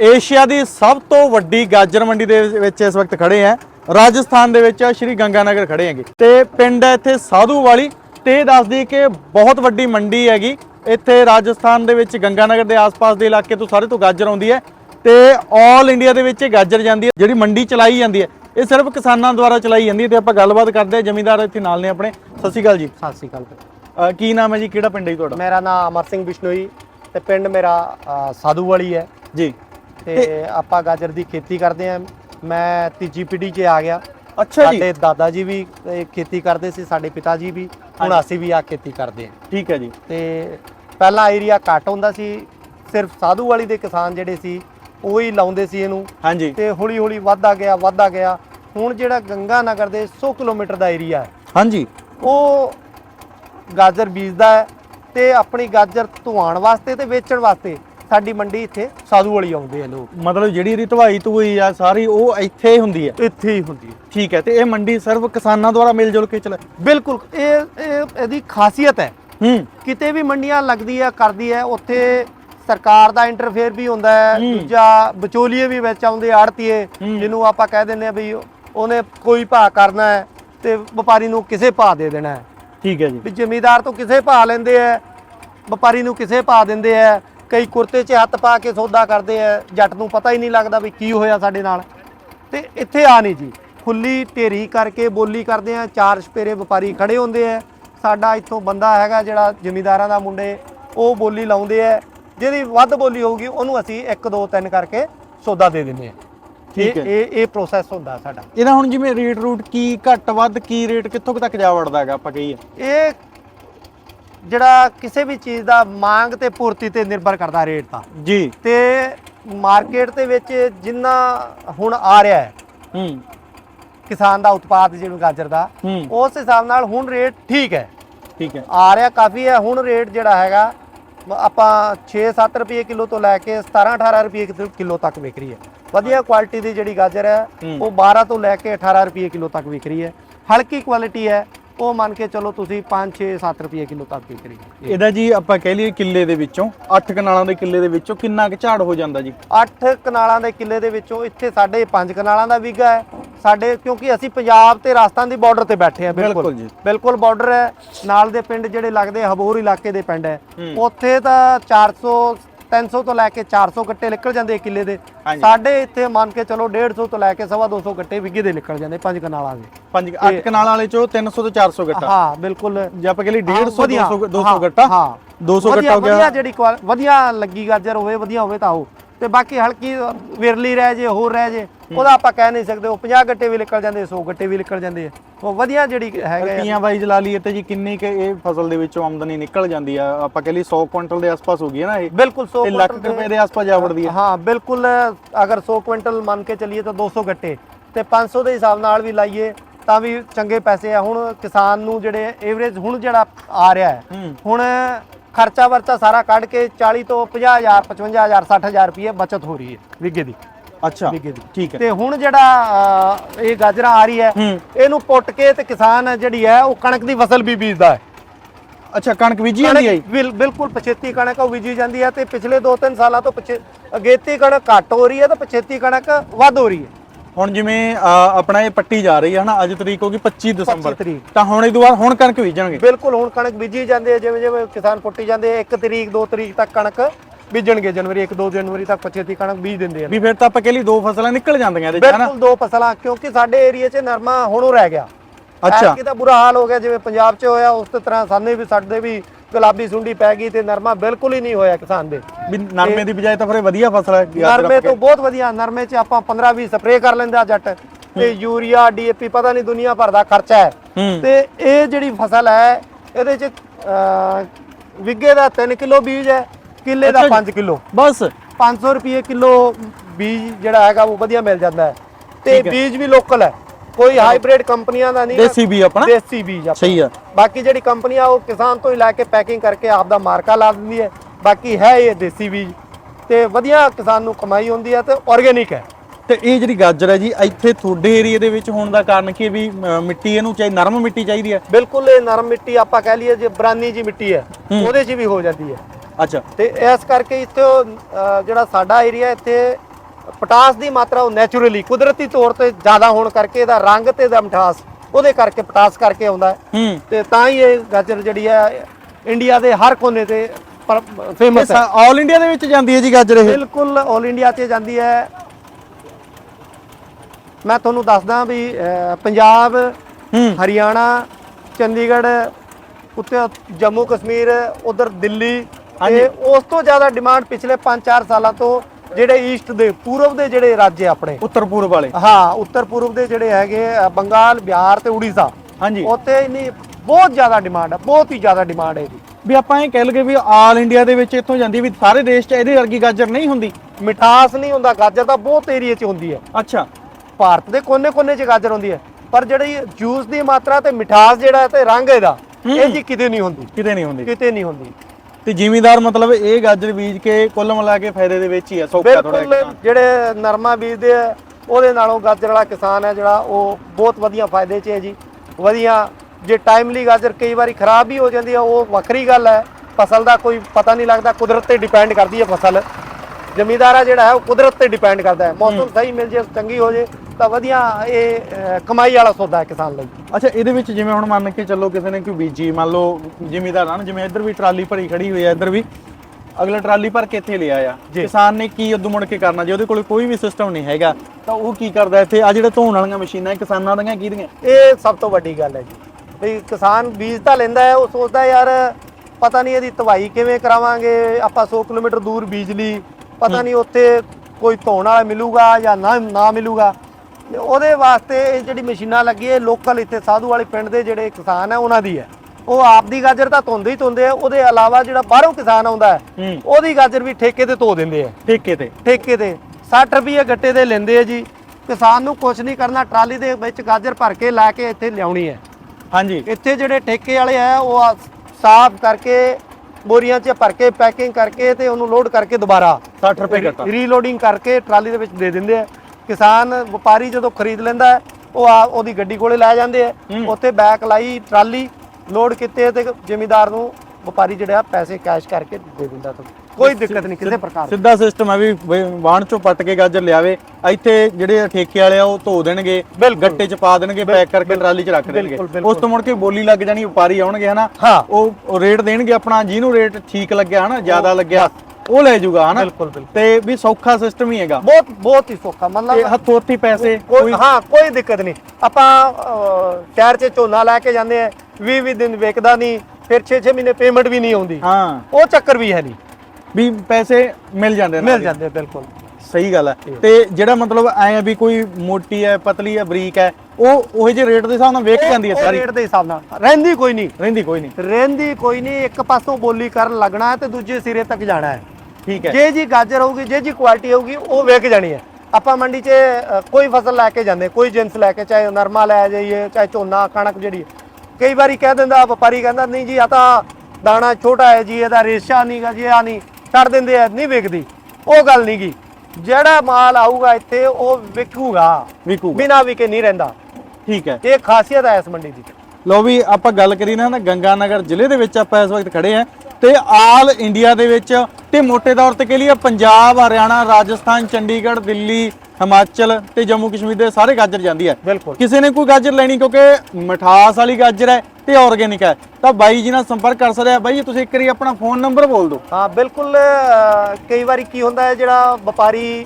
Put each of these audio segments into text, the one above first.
Asia ਦੀ ਸਭ ਤੋਂ ਵੱਡੀ ਗਾਜਰ ਮੰਡੀ ਦੇ ਵਿੱਚ ਇਸ ਵਕਤ ਖੜੇ ਆ। ਰਾਜਸਥਾਨ ਦੇ ਵਿੱਚ ਸ਼੍ਰੀ ਗੰਗਾਨਗਰ ਖੜੇ ਹੈਗੇ। ਤੇ ਪਿੰਡ ਹੈ ਇੱਥੇ ਸਾਧੂ ਵਾਲੀ। ਤੇ ਇਹ ਦੱਸਦੀ ਕਿ ਬਹੁਤ ਵੱਡੀ ਮੰਡੀ ਹੈਗੀ। ਇੱਥੇ ਰਾਜਸਥਾਨ ਦੇ ਵਿੱਚ ਗੰਗਾਨਗਰ ਦੇ ਆਸ-ਪਾਸ ਦੇ ਇਲਾਕੇ ਤੋਂ ਸਾਰੇ ਤੋਂ ਗਾਜਰ ਆਉਂਦੀ ਹੈ। ਤੇ ਆਲ ਇੰਡੀਆ ਦੇ ਵਿੱਚ ਗਾਜਰ ਜਾਂਦੀ ਹੈ। ਜਿਹੜੀ ਮੰਡੀ ਚਲਾਈ ਜਾਂਦੀ ਹੈ। ਇਹ ਸਿਰਫ ਕਿਸਾਨਾਂ ਦੁਆਰਾ ਚਲਾਈ ਜਾਂਦੀ ਹੈ ਤੇ ਆਪਾਂ ਗੱਲਬਾਤ ਕਰਦੇ ਹਾਂ। ਜ਼ਮੀਂਦਾਰ ਇੱਥੇ ਨਾਲ ਨੇ ਆਪਣੇ। ਸਤਿ ਸ਼੍ਰੀ ਅਕਾਲ ਜੀ। ਸਤਿ ਸ਼੍ਰੀ ਅਕਾਲ ਕੀ ਨਾਮ ਹੈ ਜੀ? ਕਿਹੜਾ ਪਿੰਡ ਹੈ ਜੀ ਤੁਹਾਡਾ? ਮੇਰਾ ਨਾਮ ਅਮਰ ਸਿੰਘ ਬਿਸ਼ਨੋਈ ਤੇ ਪਿੰਡ ਮੇਰਾ ਸਾਧੂ ਵਾਲੀ ਹੈ। ਜੀ। ਤੇ ਆਪਾਂ ਗਾਜਰ ਦੀ ਖੇਤੀ ਕਰਦੇ ਆ। ਮੈਂ ਤੀਜੀ ਪੀੜ੍ਹੀ 'ਚ ਆ ਗਿਆ। ਅੱਛਾ ਜੀ। ਸਾਡੇ ਦਾਦਾ ਜੀ ਵੀ ਇਹ ਖੇਤੀ ਕਰਦੇ ਸੀ ਸਾਡੇ ਪਿਤਾ ਜੀ ਵੀ ਹੁਣ। ਅਸੀਂ ਵੀ ਆ ਖੇਤੀ ਕਰਦੇ ਆ। ਠੀਕ ਹੈ ਜੀ। ਤੇ ਪਹਿਲਾ ਏਰੀਆ ਘੱਟ ਹੁੰਦਾ ਸੀ ਸਿਰਫ ਸਾਧੂ ਵਾਲੀ ਦੇ ਕਿਸਾਨ ਜਿਹੜੇ ਸੀ ਉਹ ਹੀ ਲਾਉਂਦੇ ਸੀ ਇਹਨੂੰ। ਹਾਂਜੀ। ਤੇ ਹੌਲੀ ਹੌਲੀ ਵੱਧਦਾ ਗਿਆ ਵੱਧਦਾ ਗਿਆ। ਹੁਣ ਜਿਹੜਾ ਗੰਗਾ ਨਗਰ ਦੇ 100 ਕਿਲੋਮੀਟਰ ਦਾ ਏਰੀਆ ਹੈ। ਹਾਂਜੀ। ਉਹ ਗਾਜਰ ਬੀਜਦਾ ਹੈ ਤੇ ਆਪਣੀ ਗਾਜਰ ਧੁਆਉਣ ਵਾਸਤੇ ਤੇ ਵੇਚਣ ਵਾਸਤੇ ਸਾਡੀ ਮੰਡੀ ਇੱਥੇ ਸਾਧੂ ਵਾਲੀ ਆਉਂਦੇ ਆ ਲੋਕ। ਮਤਲਬ ਜਿਹੜੀ ਇਹਦੀ ਢਵਾਈ ਧੂਈ ਆ ਸਾਰੀ ਉਹ ਇੱਥੇ ਹੀ ਹੁੰਦੀ ਹੈ ਇੱਥੇ ਹੀ ਹੁੰਦੀ ਹੈ ਠੀਕ ਹੈ ਤੇ ਇਹ ਮੰਡੀ ਸਿਰਫ ਕਿਸਾਨਾਂ ਦੁਆਰਾ ਮਿਲ ਜੁਲ ਕੇ ਚਲਾ ਬਿਲਕੁਲ ਇਹ ਇਹ ਇਹਦੀ ਖਾਸੀਅਤ ਹੈ। ਹੂੰ। ਕਿਤੇ ਵੀ ਮੰਡੀਆਂ ਲੱਗਦੀ ਹੈ ਕਰਦੀ ਹੈ ਉੱਥੇ ਸਰਕਾਰ ਦਾ ਇੰਟਰਫੇਅਰ ਵੀ ਹੁੰਦਾ ਹੈ। ਦੂਜਾ ਵਿਚੋਲੀਏ ਵੀ ਵਿੱਚ ਆਉਂਦੇ ਆੜਤੀਏ। ਜਿਹਨੂੰ ਆਪਾਂ ਕਹਿ ਦਿੰਦੇ ਆ ਵੀ ਉਹਨੇ ਕੋਈ ਭਾਅ ਕਰਨਾ ਹੈ ਤੇ ਵਪਾਰੀ ਨੂੰ ਕਿਸੇ ਭਾਅ ਦੇ ਦੇਣਾ ਹੈ। ਠੀਕ ਹੈ ਜੀ। ਵੀ ਜ਼ਮੀਂਦਾਰ ਤੋਂ ਕਿਸੇ ਭਾਅ ਲੈਂਦੇ ਆ ਵਪਾਰੀ ਨੂੰ ਕਿਸੇ ਭਾਅ ਦਿੰਦੇ ਆ ਕਈ ਕੁਰਤੇ 'ਚ ਹੱਥ ਪਾ ਕੇ ਸੌਦਾ ਕਰਦੇ ਆ ਜੱਟ ਨੂੰ ਪਤਾ ਹੀ ਨਹੀਂ ਲੱਗਦਾ ਵੀ ਕੀ ਹੋਇਆ ਸਾਡੇ ਨਾਲ। ਤੇ ਇੱਥੇ ਆ ਨਹੀਂ ਜੀ। ਖੁੱਲੀ ਢੇਰੀ ਕਰਕੇ ਬੋਲੀ ਕਰਦੇ ਆ ਚਾਰ ਸਪੇਰੇ ਵਪਾਰੀ ਖੜੇ ਹੁੰਦੇ ਆ। ਸਾਡਾ ਇੱਥੋਂ ਬੰਦਾ ਹੈਗਾ ਜਿਹੜਾ ਜ਼ਮੀਂਦਾਰਾਂ ਦਾ ਮੁੰਡੇ ਉਹ ਬੋਲੀ ਲਾਉਂਦੇ ਆ। ਜਿਹਦੀ ਵੱਧ ਬੋਲੀ ਹੋਊਗੀ ਉਹਨੂੰ ਅਸੀਂ 1 2 3 ਕਰਕੇ ਸੌਦਾ ਦੇ ਦਿੰਦੇ ਆ। ਠੀਕ ਹੈ। ਇਹ ਇਹ ਪ੍ਰੋਸੈਸ ਹੁੰਦਾ ਸਾਡਾ। ਇਹਦਾ ਹੁਣ ਜਿਵੇਂ ਰੇਟ ਰੂਟ ਕੀ ਘੱਟ ਵੱਧ ਕੀ ਰੇਟ ਕਿੱਥੋਂ ਤੱਕ ਜਾ ਵੜਦਾ ਹੈਗਾ ਆਪਾਂ ਕਹੀਏ? ਇਹ ਜਿਹੜਾ ਕਿਸੇ ਵੀ ਚੀਜ਼ ਦਾ ਮੰਗ ਤੇ ਪੂਰਤੀ ਤੇ ਨਿਰਭਰ ਕਰਦਾ ਰੇਟ ਦਾ। ਜੀ। ਤੇ ਮਾਰਕੀਟ ਦੇ ਵਿੱਚ ਜਿੰਨਾ ਹੁਣ ਆ ਰਿਹਾ ਹੈ ਹੂੰ। ਕਿਸਾਨ ਦਾ ਉਤਪਾਦ ਜਿਹਨੂੰ ਗਾਜਰ ਦਾ ਹੂੰ। ਉਸ ਹਿਸਾਬ ਨਾਲ ਹੁਣ ਰੇਟ ਠੀਕ ਹੈ। ਠੀਕ ਹੈ। ਆ ਰਿਹਾ ਕਾਫੀ ਹੈ ਹੁਣ ਰੇਟ ਜਿਹੜਾ ਹੈਗਾ ਮ- ਆਪਾਂ 6-7 ਰੁਪਏ ਕਿਲੋ ਤੋਂ ਲੈ ਕੇ 17-18 ਰੁਪਏ ਕਿਲੋ ਤੱਕ ਵਿਕ ਰਹੀ ਹੈ। ਵਧੀਆ ਕੁਆਲਿਟੀ ਦੀ ਜਿਹੜੀ ਗਾਜਰ ਹੈ ਹੂੰ। ਉਹ 12 ਤੋਂ ਲੈ ਕੇ 18 ਰੁਪਏ ਕਿਲੋ ਤੱਕ ਵਿਕ ਰਹੀ ਹੈ। ਹਲਕੀ ਕੁਆਲਿਟੀ ਹੈ ਉਹ ਮੰਨ ਕੇ ਚਲੋ ਤੁਸੀਂ 5-6-7 ਰੁਪਏ ਕਿਲੋ ਤੱਕ ਵਿਕ ਰਹੀ ਹੈ। ਇਹਦਾ ਜੀ ਆਪਾਂ ਕਹਿ ਲਈਏ ਕਿੱਲੇ ਦੇ ਵਿੱਚੋਂ 8 ਕਨਾਲਾਂ ਦੇ ਕਿੱਲੇ ਦੇ ਵਿੱਚੋਂ ਕਿੰਨਾ ਕੁ ਝਾੜ ਹੋ ਜਾਂਦਾ ਜੀ? 8 ਕਨਾਲਾਂ ਦੇ ਕਿੱਲੇ ਦੇ ਵਿੱਚੋਂ ਇੱਥੇ ਸਾਡੇ 5 ਕਨਾਲਾਂ ਦਾ ਵਿਗਾ ਹੈ। ਸਾਡੇ ਕਿਉਂਕਿ ਅਸੀਂ ਪੰਜਾਬ ਤੇ ਰਾਜਸਥਾਨ ਦੀ ਬਾਰਡਰ ਤੇ ਬੈਠੇ ਆ ਬਿਲਕੁਲ। ਬਿਲਕੁਲ ਜੀ। ਬਿਲਕੁਲ ਬਾਰਡਰ ਹੈ। ਨਾਲ ਦੇ ਪਿੰਡ ਜਿਹੜੇ ਲੱਗਦੇ ਹਬੋਰ ਇਲਾਕੇ ਦੇ ਪਿੰਡ ਹੂੰ। ਉੱਥੇ ਤਾਂ 400 300 ਤੋਂ ਲੈ ਕੇ 400 ਗੱਟੇ ਨਿਕਲ ਜਾਂਦੇ ਕਿੱਲੇ ਦੇ। ਸਾਡੇ ਇੱਥੇ ਮੰਨ ਕੇ ਚਲੋ 150 ਤੋਂ ਲੈ ਕੇ ਸਵਾ 200 ਗੱਟੇ ਵਿਗੇ ਦੇ ਨਿਕਲ ਜਾਂਦੇ ਪੰਜ ਕਨਾਲਾਂ ਦੇ। 5 8 ਕਨਾਲਾਂ ਵਾਲੇ ਚੋਂ 300 ਤੋਂ 400 ਗੱਟਾ। ਹਾਂ ਬਿਲਕੁਲ। ਜੇ ਆਪਾਂ ਕਹਿ ਲਈਏ 150 ਵਧੀਆ, 200 200 ਹਾਂ, ਗੱਟਾ ਹਾਂ। 200 ਵਧੀਆ- ਗੱਟਾ ਹੋ ਵਧੀਆ ਗਿਆ ਜਿਹੜੀ ਕੁਆਲ- ਵਧੀਆ ਲੱਗੀ ਗਾਜਰ ਹੋਵੇ ਵਧੀਆ ਹੋਵੇ ਤਾਂ ਉਹ। ਤੇ ਬਾਕੀ ਹਲਕੀ ਵਿਰਲੀ ਰਹਿ ਜੇ ਹੋਰ ਰਹਿ ਜੇ ਉਹਦਾ ਆਪਾਂ ਕਹਿ ਨਹੀਂ ਸਕਦੇ ਉਹ 50 ਗੱਟੇ ਵੀ ਨਿਕਲ ਜਾਂਦੇ 100 ਗੱਟੇ ਵੀ ਨਿਕਲ ਜਾਂਦੇ ਆ। ਉਹ ਵਧੀਆ ਜਿਹੜੀ ਹੈਗਾ ਆ। ਰੁਪਈਆਂ ਵਾਈਜ਼ ਲਾ ਲਈਏ ਤੇ ਜੀ ਕਿੰਨੀ ਕਿ ਇਹ ਫਸਲ ਦੇ ਵਿੱਚੋਂ ਆਮਦਨੀ ਨਿਕਲ ਜਾਂਦੀ ਆ? ਆਪਾਂ ਕਹਿ ਲਈਏ 100 ਕੁਇੰਟਲ ਦੇ ਆਸ-ਪਾਸ ਹੋ ਗਈ ਹੈ ਨਾ ਇਹ। ਬਿਲਕੁਲ 100 ਤੇ ਲੱਖ ਰੁਪਏ ਦੇ ਆਸ-ਪਾਸ ਜਾ ਵੜਦੀ ਹੈ। ਹਾਂ ਬਿਲਕੁਲ ਅਗਰ 100 ਕੁਇੰਟਲ ਮੰਨ ਕੇ ਚੱਲੀਏ ਤਾਂ 200 ਗੱਟੇ। ਤੇ 500 ਦੇ ਹਿਸਾਬ ਨਾਲ ਵੀ ਲਾਈਏ ਤਾਂ ਵੀ ਚੰਗੇ ਪੈਸੇ ਆ। ਹੁਣ ਕਿਸਾਨ ਨੂੰ ਜਿਹੜੇ ਐਵਰੇਜ ਹੁਣ ਜਿਹੜਾ ਆ ਰਿਹਾ ਹੂੰ। ਹੁਣ ਖਰਚਾ ਵਰਚਾ ਸਾਰਾ ਕੱਢ ਕੇ 40 ਤੋਂ 50000 55000 60000 ਰੁਪਏ ਬਚਤ ਹੋ ਰਹੀ ਹੈ ਵਿਗੇ ਦੀ। ਅੱਛਾ ਵਿਗੇ ਦੀ। ਠੀਕ ਹੈ। ਤੇ ਹੁਣ ਜਿਹੜਾ ਇਹ ਗਾਜਰਾਂ ਆ ਰਹੀ ਹੈ ਹੂੰ। ਇਹਨੂੰ ਪੁੱਟ ਕੇ ਤੇ ਕਿਸਾਨ ਜਿਹੜੀ ਹੈ ਉਹ ਕਣਕ ਦੀ ਫਸਲ ਵੀ ਬੀਜਦਾ ਹੈ। ਅੱਛਾ ਕਣਕ ਬੀਜੀ ਜਾਂਦੀ? ਬਿਲ- ਬਿਲਕੁਲ ਪਛੇਤੀ ਕਣਕ ਉਹ ਬੀਜੀ ਜਾਂਦੀ ਹੈ ਤੇ ਪਿਛਲੇ 2-3 ਸਾਲਾਂ ਤੋਂ ਪਛੇ ਅਗੇਤੀ ਕਣਕ ਘੱਟ ਹੋ ਰਹੀ ਹੈ ਤੇ ਪਛੇਤੀ ਕਣਕ ਵੱਧ ਹੋ ਰਹੀ ਹੈ। ਹੁਣ ਜਿਵੇਂ ਆਪਣਾ ਇਹ ਪੱਟੀ ਜਾ ਰਹੀ ਹੈ ਨਾ ਅੱਜ ਤਰੀਕ ਹੋ ਗਈ 25 ਦਸੰਬਰ। 25 ਤਰੀਕ। ਤਾਂ ਹੁਣ ਇਹ ਤੋਂ ਬਾਅਦ ਹੁਣ ਕਣਕ ਬੀਜਣਗੇ। ਬਿਲਕੁਲ ਹੁਣ ਕਣਕ ਬੀਜੀ ਜਾਂਦੇ ਆ ਜਿਵੇਂ ਜਿਵੇਂ ਕਿਸਾਨ ਪੁੱਟੀ ਜਾਂਦੇ 1 ਤਰੀਕ 2 ਤਰੀਕ ਤੱਕ ਕਣਕ ਬੀਜਣਗੇ ਜਨਵਰੀ 1 2 ਜਨਵਰੀ ਤੱਕ ਪਛੇਤੀ ਕਣਕ ਬੀਜ ਦਿੰਦੇ ਆ। ਵੀ ਫਿਰ ਤਾਂ ਆਪਾਂ ਕਹਿ ਲਈ ਦੋ ਫਸਲਾਂ ਨਿਕਲ ਜਾਂਦੀਆਂ ਇਹਦੇ ਚ ਹਨਾ? ਬਿਲਕੁਲ ਦੋ ਫਸਲਾਂ ਕਿਉਂਕਿ ਸਾਡੇ ਏਰੀਆ 'ਚ ਨਰਮਾ ਹੁਣੋਂ ਰਹਿ ਗਿਆ। ਅੱਛਾ। ਕਿ ਤਾਂ ਬੁਰਾ ਹਾਲ ਹੋ ਗਿਆ ਜਿਵੇਂ ਪੰਜਾਬ 'ਚ ਹੋਇਆ ਉਸ ਤਰ੍ਹਾਂ ਸਾਨੇ ਵੀ ਸਾਡੇ ਵੀ ਗੁਲਾਬੀ ਸੁੰਡੀ ਪੈ ਗਈ ਤੇ ਨਰਮਾ ਬਿਲਕੁਲ ਹੀ ਨਹੀਂ ਹੋਇਆ ਕਿਸਾਨ ਦੇ। ਵੀ ਨਰਮੇ ਦੀ ਬਜਾਏ ਤਾਂ ਫਿਰ ਇਹ ਵਧੀਆ ਫਸਲ ਹੈ ਨਰਮੇ ਤੋਂ ਬਹੁਤ ਵਧੀਆ ਨਰਮੇ 'ਚ ਆਪਾਂ 15 20 ਸਪਰੇਅ ਕਰ ਲੈਂਦਾ ਜੱਟ। ਤੇ ਯੂਰੀਆ ਡੀਏਪੀ ਪਤਾ ਨਹੀਂ ਦੁਨੀਆ ਭਰ ਦਾ ਖਰਚਾ ਹੈ। ਹੂੰ। ਤੇ ਇਹ ਜਿਹੜੀ ਫਸਲ ਹੈ ਇਹਦੇ 'ਚ ਅਹ, ਵਿੱਗੇ ਦਾ 3 ਕਿਲੋ ਬੀਜ ਹੈ ਕਿੱਲੇ ਦਾ ਅੱਛਾ ਜੀ। 5 ਕਿਲੋ। ਬਸ। 500 ਰੁਪਏ ਕਿਲੋ ਬੀਜ ਜਿਹੜਾ ਹੈਗਾ ਉਹ ਵਧੀਆ ਮਿਲ ਜਾਂਦਾ ਹੈ। ਤੇ ਠੀਕ ਹੈ। ਬੀਜ ਵੀ ਲੋਕਲ ਹੈ। ਕੋਈ ਹਾਈਬ੍ਰਿਡ ਕੰਪਨੀਆਂ ਦਾ ਨਹੀਂ ਦੇਸੀ ਵੀ ਆਪਣਾ? ਦੇਸੀ ਬੀਜ ਆਪਣਾ। ਸਹੀ ਆ। ਬਾਕੀ ਜਿਹੜੀ ਕੰਪਨੀਆਂ ਉਹ ਕਿਸਾਨ ਤੋਂ ਹੀ ਲੈ ਕੇ ਪੈਕਿੰਗ ਕਰਕੇ ਆਪ ਦਾ ਮਾਰਕਾ ਲਾ ਦਿੰਦੀ ਹੈ। ਬਾਕੀ ਹੈ ਇਹ ਦੇਸੀ ਬੀਜ। ਤੇ ਵਧੀਆ ਕਿਸਾਨ ਨੂੰ ਕਮਾਈ ਹੁੰਦੀ ਹੈ ਤੇ ਆਰਗੇਨਿਕ ਹੈ। ਤੇ ਇਹ ਜਿਹੜੀ ਗਾਜਰ ਹੈ ਜੀ ਇੱਥੇ ਤੁਹਾਡੇ ਏਰੀਆ ਦੇ ਵਿੱਚ ਹੋਣ ਦਾ ਕਾਰਨ ਕੀ ਵੀ ਮਿੱਟੀ ਇਹਨੂੰ ਚਾਹੀ ਨਰਮ ਮਿੱਟੀ ਚਾਹੀਦੀ ਹੈ? ਬਿਲਕੁਲ ਇਹ ਨਰਮ ਮਿੱਟੀ ਆਪਾਂ ਕਹਿ ਲਈਏ ਜੇ ਬਰਾਨੀ ਜੀ ਮਿੱਟੀ ਹੈ ਉਹਦੇ 'ਚ ਵੀ ਹੋ ਜਾਂਦੀ ਹੈ। ਅੱਛਾ। ਤੇ ਇਸ ਕਰਕੇ ਇੱਥੇ ਜਿਹੜਾ ਸਾਡਾ ਏਰੀਆ ਇੱਥੇ ਪਟਾਸ ਦੀ ਮਾਤਰਾ ਉਹ ਨੇਚਰਲੀ ਕੁਦਰਤੀ ਤੌਰ ਤੇ ਜ਼ਿਆਦਾ ਹੋਣ ਕਰਕੇ ਇਹਦਾ ਰੰਗ ਤੇ ਇਹਦਾ ਮਿਠਾਸ ਉਹਦੇ ਕਰਕੇ ਪਟਾਸ ਕਰਕੇ ਆਉਂਦਾ ਹੈ। ਤੇ ਤਾਂ ਹੀ ਇਹ ਗਾਜਰ ਜਿਹੜੀ ਹੈ ਇੰਡੀਆ ਦੇ ਹਰ ਕੋਨੇ ਤੇ ਫੇਮਸ ਹੈ। ਆਲ ਇੰਡੀਆ ਦੇ ਵਿੱਚ ਜਾਂਦੀ ਹੈ ਜੀ ਗਾਜਰ ਇਹ? ਬਿਲਕੁਲ 올 ਇੰਡੀਆ 'ਚ ਜਾਂਦੀ ਹੈ। ਮੈਂ ਤੁਹਾਨੂੰ ਦੱਸਦਾ ਵੀ ਪੰਜਾਬ ਹਰਿਆਣਾ ਚੰਡੀਗੜ੍ਹ ਉੱਤੇ ਜੰਮੂ ਕਸ਼ਮੀਰ ਉਧਰ ਦਿੱਲੀ ਤੇ ਉਸ ਤੋਂ ਜ਼ਿਆਦਾ ਡਿਮਾਂਡ ਪਿਛਲੇ 5-4 ਸਾਲਾਂ ਤੋਂ ਜਿਹੜੇ ਈਸਟ ਦੇ ਪੂਰਬ ਦੇ ਜਿਹੜੇ ਰਾਜ ਹੈ ਆਪਣੇ। ਉੱਤਰ ਪੂਰਬ ਵਾਲੇ। ਹਾਂ ਉੱਤਰ ਪੂਰਬ ਦੇ ਜਿਹੜੇ ਹੈਗੇ ਅ, ਬੰਗਾਲ ਬਿਹਾਰ ਤੇ ਉੜੀਸਾ। ਹਾਂਜੀ। ਉੱਥੇ ਇੰਨੀ ਬਹੁਤ ਜ਼ਿਆਦਾ ਡਿਮਾਂਡ ਹੈ ਬਹੁਤ ਹੀ ਜ਼ਿਆਦਾ ਡਿਮਾਂਡ ਹੈ ਇਹਦੀ। ਵੀ ਆਪਾਂ ਇਹ ਕਹਿ ਲਗੇ ਵੀ ਆਲ ਇੰਡੀਆ ਦੇ ਵਿੱਚ ਇੱਥੋਂ ਜਾਂਦੀ ਵੀ ਸਾਰੇ ਦੇਸ਼ 'ਚ ਇਹਦੇ ਵਰਗੀ ਗਾਜਰ ਨਹੀਂ ਹੁੰਦੀ। ਮਿਠਾਸ ਨਹੀਂ ਹੁੰਦਾ ਗਾਜਰ ਤਾਂ ਬਹੁਤ ਏਰੀਆ 'ਚ ਹੁੰਦੀ ਹੈ ਅੱਛਾ। ਭਾਰਤ ਦੇ ਕੋਨੇ-ਕੋਨੇ 'ਚ ਗਾਜਰ ਹੁੰਦੀ ਹੈ ਪਰ ਜਿਹੜੀ ਜੂਸ ਦੀ ਮਾਤਰਾ ਤੇ ਮਿਠਾਸ ਜਿਹੜਾ ਤੇ ਰੰਗ ਇਹਦਾ ਇਹ ਜੀ ਕਿਤੇ ਨਹੀਂ ਹੁੰਦੀ। ਕਿਤੇ ਨਹੀਂ ਹੁੰਦੀ। ਕਿਤੇ ਨਹੀਂ ਹੁੰਦੀ। ਤੇ ਜ਼ਿਮੀਦਾਰ ਮਤਲਬ ਇਹ ਗਾਜਰ ਬੀਜ ਕੇ ਕੁੱਲ ਮਿਲਾ ਕੇ ਫਾਇਦੇ ਦੇ ਵਿੱਚ ਹੀ ਆ ਸੌਖਾ ਥੋੜਾ ਬਿਲਕੁਲ ਜਿਹੜੇ ਨਰਮਾ ਬੀਜਦੇ ਆ ਉਹਦੇ ਨਾਲੋਂ ਗਾਜਰ ਵਾਲਾ ਕਿਸਾਨ ਹੈ ਜਿਹੜਾ ਉਹ ਬਹੁਤ ਵਧੀਆ ਫਾਇਦੇ 'ਚ ਹੈ ਜੀ। ਵਧੀਆ ਜੇ ਟਾਈਮਲੀ ਗਾਜਰ ਕਈ ਵਾਰੀ ਖਰਾਬ ਵੀ ਹੋ ਜਾਂਦੀ ਹੈ ਉਹ ਵੱਖਰੀ ਗੱਲ ਹੈ। ਫਸਲ ਦਾ ਕੋਈ ਪਤਾ ਨਹੀਂ ਲੱਗਦਾ ਕੁਦਰਤ ਤੇ ਡਿਪੈਂਡ ਕਰਦੀ ਹੈ ਫਸਲ। ਜ਼ਮੀਂਦਾਰਾ ਜਿਹੜਾ ਹੈ ਉਹ ਕੁਦਰਤ ਤੇ ਡਿਪੈਂਡ ਕਰਦਾ ਹੈ। ਮੌਸਮ ਸਹੀ ਮਿਲ ਜੇ ਚੰਗੀ ਹੋ ਜੇ ਤਾਂ ਵਧੀਆ ਇਹ ਕਮਾਈ ਵਾਲਾ ਸੌਦਾ ਹੈ ਕਿਸਾਨ ਲਈ। ਅੱਛਾ ਇਹਦੇ ਵਿੱਚ ਜਿਵੇਂ ਹੁਣ ਮੰਨ ਕੇ ਚੱਲੋ ਕਿਸੇ ਨੇ ਕੋਈ ਬੀਜੀ ਮੰਨ ਲਓ ਜ਼ਿਮੀਦਾਰ ਆ ਨਾ ਜਿਵੇਂ ਇੱਧਰ ਵੀ ਟਰਾਲੀ ਭਰੀ ਖੜੀ ਹੋਈ ਹੈ ਇੱਧਰ ਵੀ। ਅਗਲਾ ਟਰਾਲੀ ਭਰ ਕੇ ਇੱਥੇ ਲਿਆ ਆ। ਕਿਸਾਨ ਨੇ ਕੀ ਉਦੋਂ ਮੁੜ ਕੇ ਕਰਨਾ? ਜੇ ਉਹਦੇ ਕੋਲ ਕੋਈ ਵੀ ਸਿਸਟਮ ਨਹੀਂ ਹੈਗਾ ਤਾਂ ਉਹ ਕੀ ਕਰਦਾ ਇੱਥੇ? ਆ ਜਿਹੜੇ ਧੋਣ ਵਾਲੀਆਂ ਮਸ਼ੀਨਾਂ ਇਹ ਕਿਸਾਨਾਂ ਦੀਆਂ ਕਿਹਦੀਆਂ ਇਹ ਸਭ ਤੋਂ ਵੱਡੀ ਗੱਲ ਹੈ ਜੀ। ਵੀ ਕਿਸਾਨ ਬੀਜ ਤਾਂ ਲੈਂਦਾ ਹੈ ਉਹ ਸੋਚਦਾ ਯਾਰ ਪਤਾ ਨਹੀਂ ਇਹਦੀ ਤਵਾਈ ਕਿਵੇਂ ਕਰਾਵਾਂਗੇ ਆਪਾਂ 100 ਕਿਲੋਮੀਟਰ ਦੂਰ ਬੀਜ ਲਈ। ਪਤਾ ਨਹੀਂ ਉੱਥੇ ਕੋਈ ਧੋਣ ਵਾਲਾ ਮਿਲੂਗਾ ਜਾਂ ਨਾ ਨਾ ਮਿਲੂਗਾ। ਤੇ ਉਹਦੇ ਵਾਸਤੇ ਇਹ ਜਿਹੜੀ ਮਸ਼ੀਨਾਂ ਲੱਗੀ ਹੈ ਲੋਕਲ ਇੱਥੇ ਸਾਧੂ ਵਾਲੇ ਪਿੰਡ ਦੇ ਜਿਹੜੇ ਕਿਸਾਨ ਹੈ ਉਹਨਾਂ ਦੀ ਹੈ। ਉਹ ਆਪ ਦੀ ਗਾਜਰ ਤਾਂ ਧੋਂਦੇ ਹੀ ਧੋਂਦੇ ਆ ਉਹਦੇ ਇਲਾਵਾ ਜਿਹੜਾ ਬਾਹਰੋਂ ਕਿਸਾਨ ਆਉਂਦਾ ਹੈ ਉਹਦੀ ਗਾਜਰ ਵੀ ਠੇਕੇ ਤੇ ਧੋ ਦਿੰਦੇ ਆ। ਠੇਕੇ ਤੇ। ਠੇਕੇ ਤੇ। 60 ਰੁਪਏ ਗੱਟੇ ਦੇ ਲੈਂਦੇ ਆ ਜੀ। ਕਿਸਾਨ ਨੂੰ ਕੁਝ ਨਹੀਂ ਕਰਨਾ ਟਰਾਲੀ ਦੇ ਵਿੱਚ ਗਾਜਰ ਭਰ ਕੇ ਲੈ ਕੇ ਇੱਥੇ ਲਿਆਉਣੀ ਹੈ। ਹਾਂਜੀ। ਇੱਥੇ ਜਿਹੜੇ ਠੇਕੇ ਵਾਲੇ ਆ ਉਹ ਸਾਫ਼ ਕਰਕੇ ਬੋਰੀਆਂ 'ਚ ਭਰ ਕੇ ਪੈਕਿੰਗ ਕਰਕੇ ਤੇ ਉਹਨੂੰ ਲੋਡ ਕਰਕੇ ਦੁਬਾਰਾ 60 ਰੁਪਏ ਘਟਾ ਰੀਲੋਡਿੰਗ ਕਰਕੇ ਟਰਾਲੀ ਦੇ ਵਿੱਚ ਦੇ ਦਿੰਦੇ ਆ। ਕਿਸਾਨ ਵਪਾਰੀ ਜਦੋਂ ਖਰੀਦ ਲੈਂਦਾ ਹੈ, ਉਹ ਆ ਉਹਦੀ ਗੱਡੀ ਕੋਲੇ ਲੈ ਜਾਂਦੇ ਆ। ਉੱਥੇ ਬੈਕ ਲਾਈ ਟਰਾਲੀ ਲੋਡ ਕੀਤੇ ਤੇ ਜ਼ਿਮੀਦਾਰ ਨੂੰ ਵਪਾਰੀ ਜਿਹੜਾ ਪੈਸੇ ਕੈਸ਼ ਕਰਕੇ ਦੇ ਦਿੰਦਾ ਤੁਹਾਨੂੰ ਕੋਈ ਦਿੱਕਤ ਨਹੀਂ ਕਿਸੇ ਪ੍ਰਕਾਰ ਦੀ। ਸਿੱਧਾ ਸਿਸਟਮ ਹੈ ਵੀ ਵਾਹਣ ਚੋਂ ਪੱਟ ਕੇ ਗਾਜਰ ਲਿਆਵੇ ਇੱਥੇ ਜਿਹੜੇ ਠੇਕੇ ਵਾਲੇ ਆ ਉਹ ਧੋ ਦੇਣਗੇ ਬਿਲਕੁਲ। ਗੱਟੇ 'ਚ ਪਾ ਦੇਣਗੇ ਪੈਕ ਕਰਕੇ ਟਰਾਲੀ 'ਚ ਰੱਖ ਦੇਣਗੇ। ਬਿਲਕੁਲ, ਬਿਲਕੁਲ। ਉਸ ਤੋਂ ਮੁੜ ਕੇ ਬੋਲੀ ਲੱਗ ਜਾਣੀ ਵਪਾਰੀ ਆਉਣਗੇ ਹਨਾ? ਹਾਂ। ਉਹ ਉਹ ਰੇਟ ਦੇਣਗੇ ਆਪਣਾ ਜਿਹਨੂੰ ਰੇਟ ਠੀਕ ਲੱਗਿਆ ਹਨਾ? ਜ਼ਿਆਦਾ ਲੱਗਿਆ ਉਹ ਲੈ ਜਾਊਗਾ ਹਨਾ? ਬਿਲਕੁਲ ਬਿਲਕੁਲ। ਤੇ ਵੀ ਸੌਖਾ ਸਿਸਟਮ ਹੀ ਹੈਗਾ। ਬਹੁਤ ਬਹੁਤ ਹੀ ਸੌਖਾ ਤੇ ਮਤਲਬ ਹੱਥੋਂ ਹੱਥੀ ਪੈਸੇ ਕੋਈ ਹਾਂ ਕੋਈ ਦਿੱਕਤ ਨਹੀਂ। ਆਪਾਂ ਅਹ, ਸ਼ਹਿਰ 'ਚ ਝੋਨਾ ਲੈ ਕੇ ਜਾਂਦੇ ਆ 20 20 ਦਿਨ ਵੇਚਦਾ ਨਹੀਂ ਫਿਰ 6 6 ਮਹੀਨੇ ਪੇਮੈਂਟ ਵੀ ਨਹੀਂ ਆਉਂਦੀ। ਹਾਂ। ਉਹ ਚੱਕਰ ਵੀ ਹੈ ਨਹੀਂ। ਵੀ ਪੈਸੇ ਮਿਲ ਜਾਂਦੇ ਨੇ ਮਿਲ ਜਾਂਦੇ ਬਿਲਕੁਲ। ਸਹੀ ਗੱਲ ਹੈ। ਤੇ ਜਿਹੜਾ ਮਤਲਬ ਐ ਆ ਵੀ ਕੋਈ ਮੋਟੀ ਹੈ ਪਤਲੀ ਹੈ ਬਰੀਕ ਹੈ ਉਹ ਉਹੇ ਜਿਹੇ ਰੇਟ ਦੇ ਹਿਸਾਬ ਨਾਲ ਵੇਚ ਜਾਂਦੀ ਹੈ ਉਹ ਸਾਰੀ। ਰੇਟ ਦੇ ਹਿਸਾਬ ਨਾਲ। ਰਹਿੰਦੀ ਕੋਈ ਨਹੀਂ। ਰਹਿੰਦੀ ਕੋਈ ਨਹੀਂ। ਰਹਿੰਦੀ ਕੋਈ ਨਹੀਂ। ਇੱਕ ਪਾਸੋਂ ਬੋਲੀ ਕਰਨ ਲੱਗਣਾ ਹੈ ਤੇ ਦੂਜੇ ਸਿਰੇ ਤੱਕ ਜਾਣਾ ਹੈ। ਠੀਕ ਹੈ। ਜੇ ਜੀ ਗਾਜਰ ਹੋਊਗੀ ਜੇ ਜੀ ਕੁਆਲਿਟੀ ਹੋਊਗੀ ਉਹ ਵੇਚ ਜਾਣੀ ਹੈ। ਆਪਾਂ ਮੰਡੀ 'ਚ ਕੋਈ ਫਸਲ ਲੈ ਕੇ ਜਾਂਦੇ ਕੋਈ ਜਿੰਸ ਲੈ ਕੇ ਚਾਹੇ ਨਰਮਾ ਲੈ ਜਾਈਏ ਚਾਹੇ ਝੋਨਾ ਕਣਕ ਜਿਹੜੀ। ਕਈ ਵਾਰੀ ਕਹਿ ਦਿੰਦਾ ਵਪਾਰੀ ਕਹਿੰਦਾ ਨਹੀਂ ਜੀ ਆ ਤਾਂ ਦਾਣਾ ਛੋਟਾ ਹੈ ਜੀ ਇਹਦਾ ਰੇਸ਼ਾ ਨਹੀਂਗਾ ਜੀ ਆ ਨਹੀਂ ਛੱਡ ਦਿੰਦੇ ਆ ਨਹੀਂ ਵਿਕਦੀ। ਉਹ ਗੱਲ ਨਹੀਂ ਗੀ। ਜਿਹੜਾ ਮਾਲ ਆਊਗਾ ਇੱਥੇ ਉਹ ਵਿਕੂਗਾ। ਵਿਕੂਗਾ। ਬਿਨਾ ਵਿਕੇ ਨਹੀਂ ਰਹਿੰਦਾ। ਠੀਕ ਹੈ। ਇਹ ਖਾਸੀਅਤ ਹੈ ਇਸ ਮੰਡੀ ਦੀ। ਲੋ ਵੀ ਆਪਾਂ ਗੱਲ ਕਰੀ ਨਾ ਨਾ ਗੰਗਾਨਗਰ ਜ਼ਿਲ੍ਹੇ ਦੇ ਵਿੱਚ ਆਪਾਂ ਇਸ ਵਕਤ ਖੜੇ ਆ ਤੇ ਆਲ ਇੰਡੀਆ ਦੇ ਵਿੱਚ ਤੇ ਮੋٹے ਤੌਰ ਤੇ ਕਹ ਲਈਏ ਪੰਜਾਬ ਹਰਿਆਣਾ ਰਾਜਸਥਾਨ ਚੰਡੀਗੜ੍ਹ ਦਿੱਲੀ ਹਿਮਾਚਲ ਤੇ ਜੰਮੂ ਕਸ਼ਮੀਰ ਦੇ ਸਾਰੇ ਗਾਜਰ ਜਾਂਦੀ ਹੈ। ਬਿਲਕੁਲ। ਕਿਸੇ ਨੇ ਕੋਈ ਗਾਜਰ ਲੈਣੀ ਕਿਉਂਕਿ ਮਠਾਸ ਵਾਲੀ ਗਾਜਰ ਹੈ ਤੇ ਆਰਗੇਨਿਕ ਹੈ। ਤਾਂ ਬਾਈ ਜੀ ਨਾਲ ਸੰਪਰਕ ਕਰ ਸਕਦੇ ਆ। ਬਾਈ ਜੀ ਤੁਸੀਂ ਇੱਕ ਵਾਰੀ ਆਪਣਾ ਫੋਨ ਨੰਬਰ ਬੋਲ ਦਿਓ। ਹਾਂ ਬਿਲਕੁਲ ਕਈ ਵਾਰੀ ਕੀ ਹੁੰਦਾ ਹੈ ਜਿਹੜਾ ਵਪਾਰੀ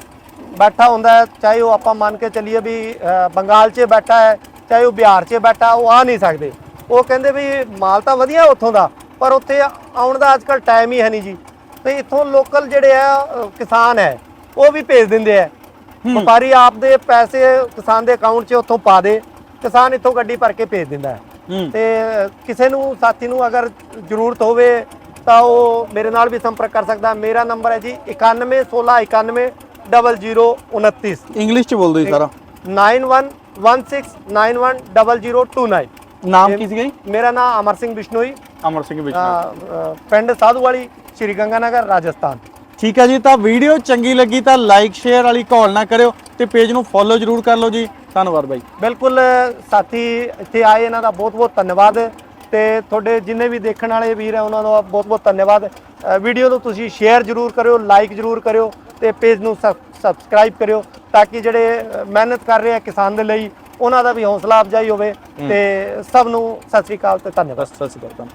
ਬੈਠਾ ਹੁੰਦਾ ਹੈ ਚਾਹੇ ਉਹ ਆਪਾਂ ਮੰਨ ਕੇ ਚੱਲੀਏ ਵੀ ਬੰਗਾਲ 'ਚ ਬੈਠਾ ਹੈ ਚਾਹੇ ਉਹ ਬਿਹਾਰ 'ਚ ਬੈਠਾ ਉਹ ਆ ਨਹੀਂ ਸਕਦੇ। ਉਹ ਕਹਿੰਦੇ ਵੀ ਮਾਲ ਤਾਂ ਵਧੀਆ ਉੱਥੋਂ ਦਾ। ਪਰ ਉੱਥੇ ਆਉਣ ਦਾ ਅੱਜਕੱਲ ਟਾਈਮ ਹੀ ਹੈ ਨਹੀਂ ਜੀ। ਤੇ ਇੱਥੋਂ ਲੋਕਲ ਜਿਹੜੇ ਆ ਕਿਸਾਨ ਹੈ ਉਹ ਵੀ ਭੇਜ ਦਿੰਦੇ ਆ। ਵਪਾਰੀ ਆਪ ਦੇ ਪੈਸੇ ਕਿਸਾਨ ਦੇ ਅਕਾਊਂਟ 'ਚ ਉੱਥੋਂ ਪਾ ਦੇ ਕਿਸਾਨ ਇੱਥੋਂ ਗੱਡੀ ਭਰ ਕੇ ਭੇਜ ਦਿੰਦਾ ਹੈ। ਤੇ ਕਿਸੇ ਨੂੰ ਸਾਥੀ ਨੂੰ ਅਗਰ ਜ਼ਰੂਰਤ ਹੋਵੇ ਤਾਂ ਉਹ ਮੇਰੇ ਨਾਲ ਵੀ ਸੰਪਰਕ ਕਰ ਸਕਦਾ। ਮੇਰਾ ਨੰਬਰ ਹੈ ਜੀ 91 16 91 0029 ਇੰਗਲਿਸ਼ ਚ ਬੋਲ ਦਿਓ ਜੀ ਸਾਰਾ। 9116910029 ਨਾਮ ਕੀ ਸੀਗਾ ਜੀ? ਮੇਰਾ ਨਾਮ ਅਮਰ ਸਿੰਘ ਬਿਸ਼ਨੋਈ ਅਮਰ ਸਿੰਘ ਅ, ਪਿੰਡ ਸਾਧੂਵਾਲੀ ਸ਼੍ਰੀ ਗੰਗਾਨਗਰ ਰਾਜਸਥਾਨ। ਠੀਕ ਹੈ ਜੀ ਤਾਂ ਵੀਡੀਓ ਚੰਗੀ ਲੱਗੀ ਤਾਂ ਲਾਈਕ ਸ਼ੇਅਰ ਵਾਲੀ ਕਾਲ ਨਾ ਕਰਿਓ ਤੇ ਪੇਜ ਨੂੰ ਫੋਲੋ ਜਰੂਰ ਕਰ ਲਓ ਜੀ। ਧੰਨਵਾਦ ਬਾਈ। ਬਿਲਕੁਲ ਸਾਥੀ ਇੱਥੇ ਆਏ ਇਹਨਾਂ ਦਾ ਬਹੁਤ ਬਹੁਤ ਧੰਨਵਾਦ ਤੇ ਤੁਹਾਡੇ ਜਿੰਨੇ ਵੀ ਦੇਖਣ ਵਾਲੇ ਵੀਰ ਹੈ ਉਹਨਾਂ ਦਾ ਬਹੁਤ ਬਹੁਤ ਧੰਨਵਾਦ ਵੀਡੀਓ ਨੂੰ ਤੁਸੀਂ ਸ਼ੇਅਰ ਜਰੂਰ ਕਰਿਓ ਲਾਈਕ ਜਰੂਰ ਕਰਿਓ ਤੇ ਪੇਜ ਨੂੰ ਸਬਸਕ੍ਰਾਈਬ ਕਰਿਓ ਤਾਂ ਕਿ ਜਿਹੜੇ ਮਿਹਨਤ ਕਰ ਰਹੇ ਆ ਕਿਸਾਨ ਦੇ ਲਈ ਉਹਨਾਂ ਦਾ ਵੀ ਹੌਸਲਾ ਅਫਜਾਈ ਹੋਵੇ ਤੇ ਸਭ ਨੂੰ ਸਤਿ ਸ੍ਰੀ ਅਕਾਲ ਤੇ ਧੰਨਵਾਦ। ਸਤਿ ਸ਼੍ਰੀ ਅਕਾਲ